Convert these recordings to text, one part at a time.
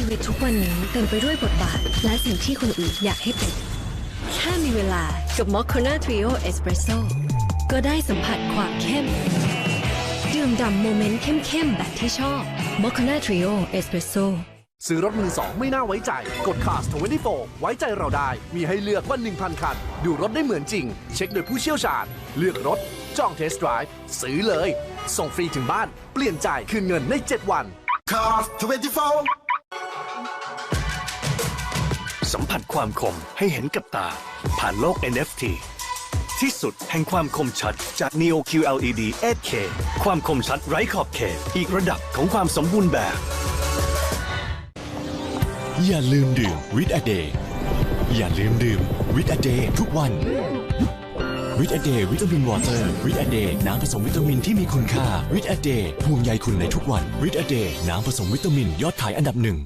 ชีวิตทุกวันนี้เต็มไปด้วยบทบาท และสิ่งที่คนอื่นอยากให้เป็น แค่มีเวลากับมอคค n นาทริโอเอสเปรสโซ่ก็ได้สัมผัสความเข้ม ดื่มด่ำโมเมนต์เข้มๆ แบบที่ชอบมอคค n นาทริโอเอสเปรสโซ่ซื้อรถมือสองไม่น่าไว้ใจ กด Cars 24 ไว้ใจเราได้ มีให้เลือกกว่า 1,000 คัน ดูรถได้เหมือนจริง เช็คโดยผู้เชี่ยวชาญ เลือกรถ จองเทสต์ไดรฟ์ซื้อเลย ส่งฟรีถึงบ้าน เปลี่ยนจ่ายคืนเงินใน 7 วัน Cars 24 ผัสความคมให้เห็นกับตา ผ่านโลก NFT ที่สุดแห่งความคมชัดจาก Neo QLED 8K ความคมชัดไร้ขอบเขต อีกระดับของความสมบูรณ์แบบ อย่าลืมดื่มวิตอเดย์อย่าลืมดื่มวิตอเดย์ทุกวันวิตอเดย์วิตามินวอเตอร์วิตอเดย์น้ำผสมวิตามินที่มีคุณค่าวิตอเดย์ห่วงใยคุณในทุกวันวิตอเดย์น้ำผสมวิตามินยอดขายอันดับหนึ่ง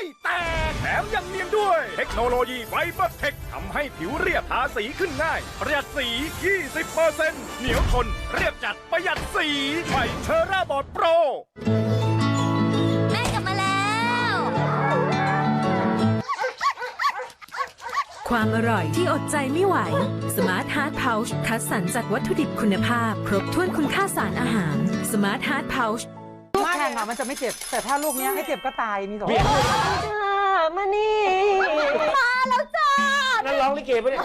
ไม่แตกแถมยังเนียนด้วย เทคโนโลยีไฟเบอร์เทคทำให้ผิวเรียบทาสีขึ้นง่าย ประหยัดสี 20%เหนียวทนเรียบจัดประหยัดสีใหม่เชอร่าบอดโปรแม่กลับมาแล้ว ความอร่อยที่อดใจไม่ไหว Smart Heart Pouch คัดสรรจากวัตถุดิบคุณภาพ ครบถ้วนคุณค่าสารอาหาร Smart Heart Pouch ลูกแท งอะมันจะไม่เจ็บ แต่ถ้าลูกเนี้ยให้เจ็บก็ตายมีสองมานี่ มาแล้วจ้านั่นร้องลิเกปะเนี่ย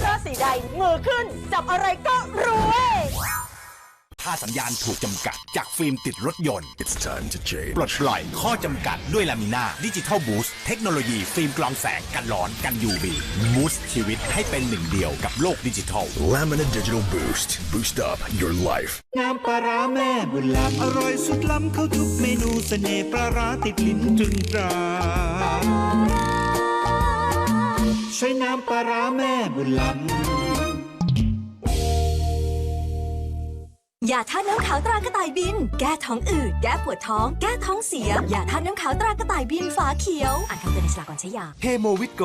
เสื้อสีใดมือขึ้น จับอะไรก็รวย ถ้าสัญญาณถูกจำกัด จากฟิล์มติดรถยนต์ It's time to change ปลดปล่อยข้อจำกัดด้วยลามิน่าดิจิทัลบูสต์เทคโนโลยีฟิล์มกรองแสงกันร้อนกัน UV มูสชีวิตให้เป็นหนึ่งเดียวกับโลกดิจิทัล Lamina Digital Boost. Boost up your life. น้ำปลาร้าแม่บุญล้ำอร่อยสุดล้ำเข้าทุกเมนูเสน่ห์ปลาร้าติดลิ้นตรึงตราใช้น้ำปลาร้าแม่บุญล้ำ ย่าท่าตุน้ำขาวตรากระต่ายบิน แก้ท้องอืด แก้ปวดท้อง แก้ท้องเสียอย่าท่าตุน้ำขาวตรากระต่ายบินฝาเขียว อ่านคำเตือนในฉลากก่อนใช้ยา เฮโมวิตโก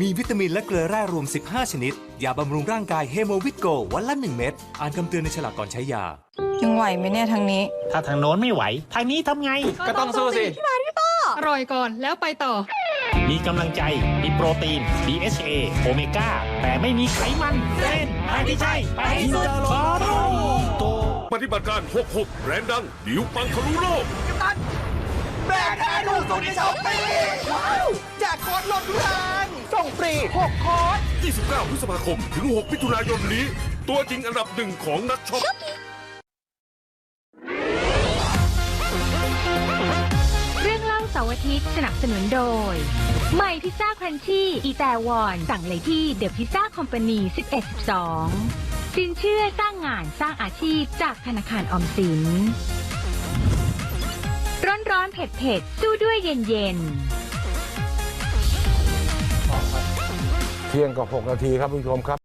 มีวิตามินและเกลือแร่รวม 15 ชนิด ยาบำรุงร่างกายเฮโมวิตโกวันละ 1 เม็ด อ่านคำเตือนในฉลากก่อนใช้ยา ยังไหวไหมเนี่ยทางนี้ ถ้าทางโน้นไม่ไหว ทางนี้ทำไง ก็ต้องสู้สิอร่อยก่อนแล้วไปต่อ มีกำลังใจ มีโปรตีน DHA โอเมก้า แต่ไม่มีไขมันเส้นทางที่ใช่ ไปให้สุดบอโต ปฏิบัติการ 66 แรงดังดิวปังทะลุโลกแบกแท้ถูกสุดในช้อปปี้แจกโค้ดลดทุกทางส่งฟรี 6 โค้ด 29 พฤษภาคม ถึง 6 มิถุนายนนี้ ตัวจริงอันดับหนึ่งของนักช็อปเรื่องเล่าเสาร์อาทิตย์สนับสนุนโดยใหม่พิซซ่าครันชี่อีแต่วอน สั่งเลยที่เดอะพิซซ่าคอมพานี1112 สินเชื่อสร้างงานสร้างอาชีพจากธนาคารออมสิน ร้อนร้อนเผ็ดเผ็ดสู้ด้วยเย็นเย็นเที่ยงกับ 6 นาทีครับผู้ชมครับ